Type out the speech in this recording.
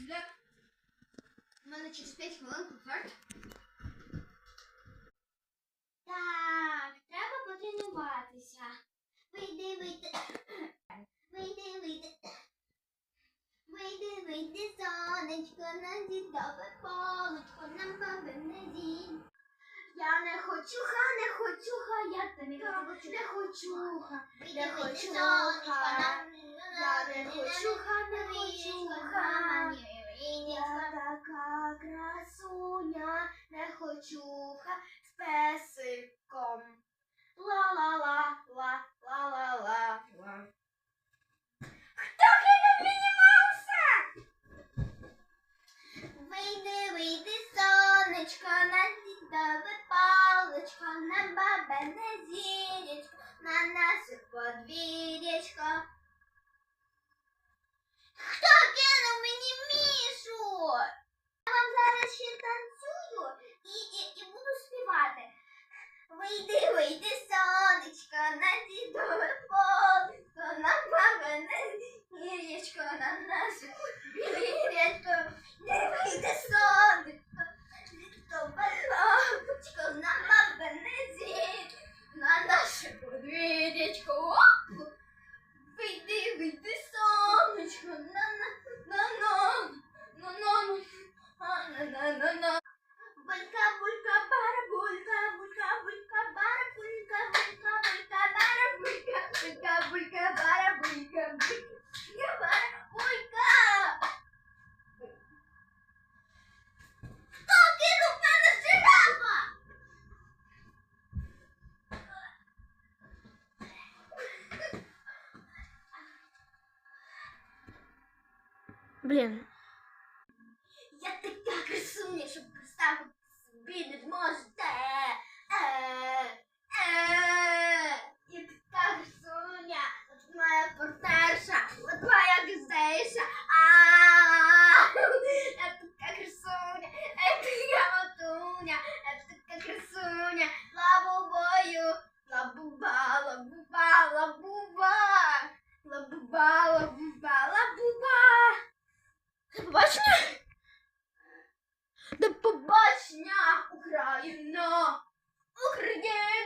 Для... У мене через 5 хвилин концерт. Так, треба потренуватися. Вийди, вийди. Вийди, вийди. Вийди, вийди, сонечко, на дідове полочко, на бабине дім. Я не хочу, ха, не хочу, ха, я тобі кажу, не хочу, ха, не хочуха. Я не хочу, ха, не хочу, кочуха з песиком. Ла-ла-ла-ла, ла-ла-ла. Хто кинув мені мауса? Вийди, вийди, сонечко, на дідове паличко, на бабе, на зірічко, на нас подвір. Вийди, вийди, сонечко, на дідове Блин, країна Україна.